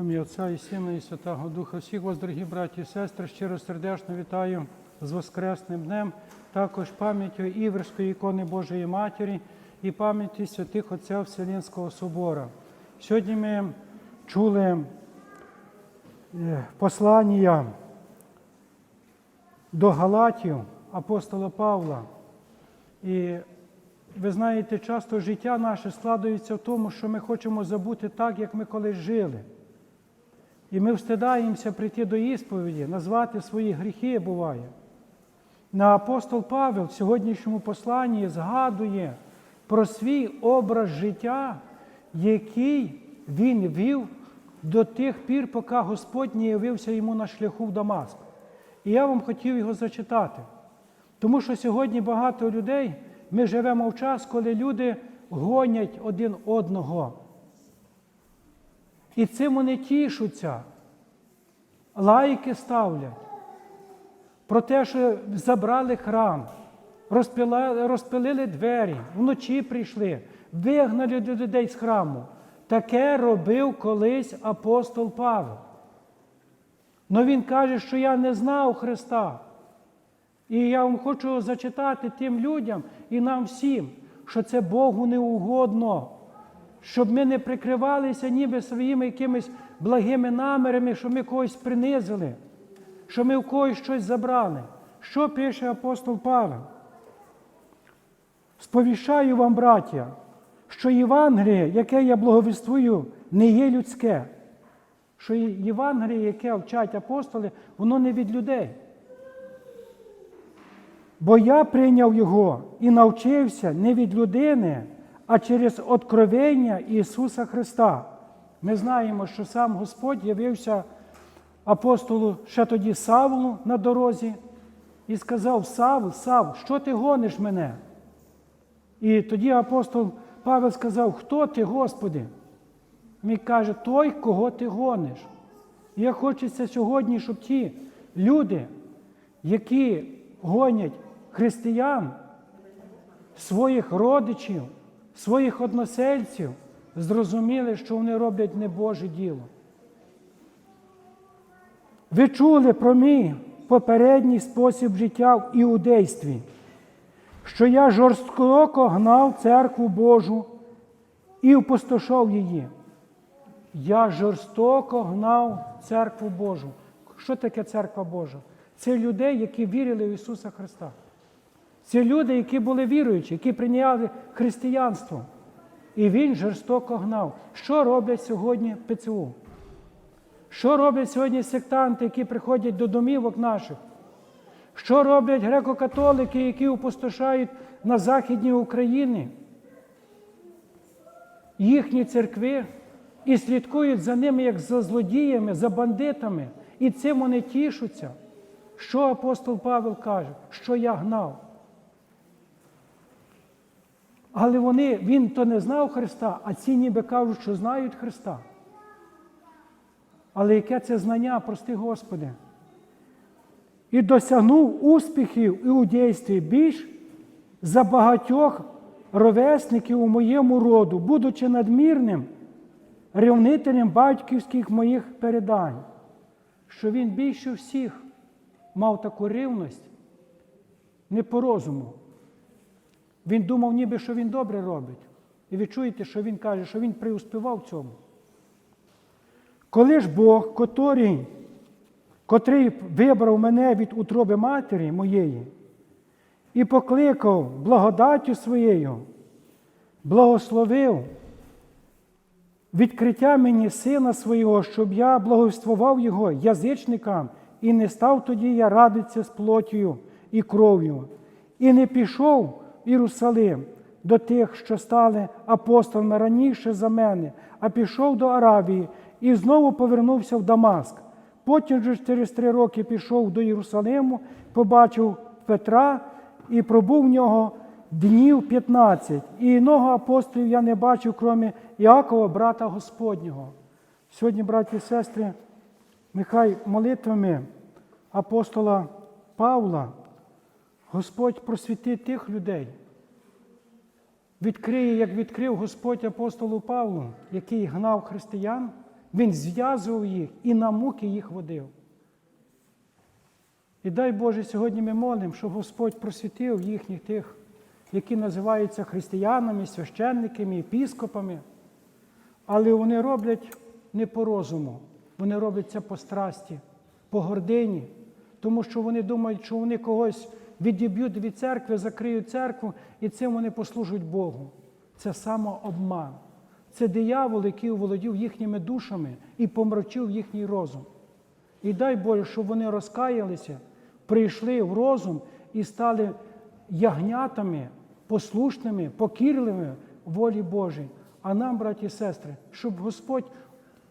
Ім'я Отця і Сина, і Святого Духа. Всіх вас, дорогі браті і сестри, щиро сердечно вітаю з Воскресним днем, також пам'яттю Іверської ікони Божої Матері і пам'яті святих Отця Вселенського собора. Сьогодні ми чули е, послання до Галатів апостола Павла. І ви знаєте, часто життя наше складається в тому, що ми хочемо забути так, як ми колись жили. І ми встидаємося прийти до ісповіді, назвати свої гріхи буває. На апостол Павел в сьогоднішньому посланні згадує про свій образ життя, який він вів до тих пір, поки Господь не явився йому на шляху в Дамаск. І я вам хотів його зачитати. Тому що сьогодні багато людей, ми живемо в час, коли люди гонять один одного. І цим вони тішуться, лайки ставлять про те, що забрали храм, розпилили двері, вночі прийшли, вигнали людей з храму. Таке робив колись апостол Павел. Но він каже, що я не знав Христа. І я вам хочу зачитати тим людям і нам всім, що це Богу не угодно, щоб ми не прикривалися ніби своїми якимись благими намірами, що ми когось принизили, що ми в когось щось забрали. Що пише апостол Павел? Сповіщаю вам, браття, що Євангеліє, яке я благовіствую, не є людське. Що Євангеліє, яке вчать апостоли, воно не від людей. Бо я прийняв його і навчився не від людини, а через откровення Ісуса Христа. Ми знаємо, що сам Господь явився апостолу ще тоді Савлу на дорозі і сказав: Савл, Савл, що ти гониш мене? І тоді апостол Павел сказав, хто ти, Господи? Він каже, той, кого ти гониш. І я хочеться сьогодні, щоб ті люди, які гонять християн, своїх родичів, своїх односельців, зрозуміли, що вони роблять не Боже діло. Ви чули про мій попередній спосіб життя в іудействі, що я жорстоко гнав церкву Божу і впустошав її. Я жорстоко гнав церкву Божу. Що таке церква Божа? Це людей, які вірили в Ісуса Христа. Це люди, які були віруючі, які прийняли християнство. І Він жорстоко гнав. Що роблять сьогодні ПЦУ? Що роблять сьогодні сектанти, які приходять до домівок наших? Що роблять греко-католики, які опустошають на Західній Україні? Їхні церкви і слідкують за ними, як за злодіями, за бандитами. І цим вони тішуться. Що апостол Павел каже? Що я гнав? Але вони, він то не знав Христа, а ці ніби кажуть, що знають Христа. Але яке це знання, прости Господи? І досягнув успіхів і у дійстві більш за багатьох ровесників у моєму роду, будучи надмірним рівнителем батьківських моїх передань, що він більше всіх мав таку рівність не по розуму. Він думав, ніби що він добре робить. І ви чуєте, що він каже, що він приуспівав в цьому. Коли ж Бог, котрий, котрий вибрав мене від утроби матері моєї і покликав благодаттю своєю, благословив відкриття мені сина свого, щоб я благовествував його язичникам, і не став тоді я радитися з плоттю і кров'ю, і не пішов Єрусалим до тих, що стали апостолами раніше за мене, а пішов до Аравії і знову повернувся в Дамаск. Потім же через три роки пішов до Єрусалиму, побачив Петра і пробув в нього днів 15. І іного апостолів я не бачив, крім Іакова, брата Господнього. Сьогодні, браті і сестри, нехай молитвами апостола Павла Господь просвітить тих людей, відкриє, як відкрив Господь апостолу Павлу, який гнав християн, Він зв'язував їх і на муки їх водив. І дай Боже, сьогодні ми молимо, щоб Господь просвітив їхніх тих, які називаються християнами, священниками, епіскопами. Але вони роблять не по розуму, вони роблять це по страсті, по гордині, тому що вони думають, що вони когось відіб'ють від церкви, закриють церкву, і цим вони послужать Богу. Це самообман. Це диявол, який оволодів їхніми душами і помрачив їхній розум. І дай Боже, щоб вони розкаялися, прийшли в розум і стали ягнятами, послушними, покірливими волі Божій. А нам, браті і сестри, щоб Господь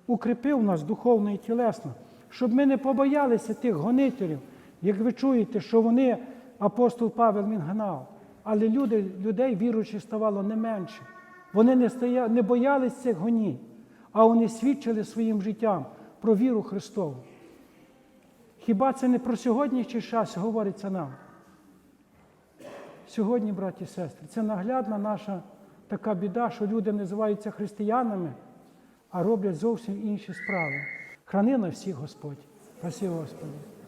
укріпив нас духовно і тілесно, щоб ми не побоялися тих гонителів, як ви чуєте, що вони, апостол Павел він гнав, але люди, людей віруючих ставало не менше. Вони не, стоя, не боялись цих гонінь, а вони свідчили своїм життям про віру Христову. Хіба це не про сьогоднішній час говориться нам? Сьогодні, браті і сестри, це наглядна наша така біда, що люди називаються християнами, а роблять зовсім інші справи. Храни на всіх Господь. Спасибо, Господи.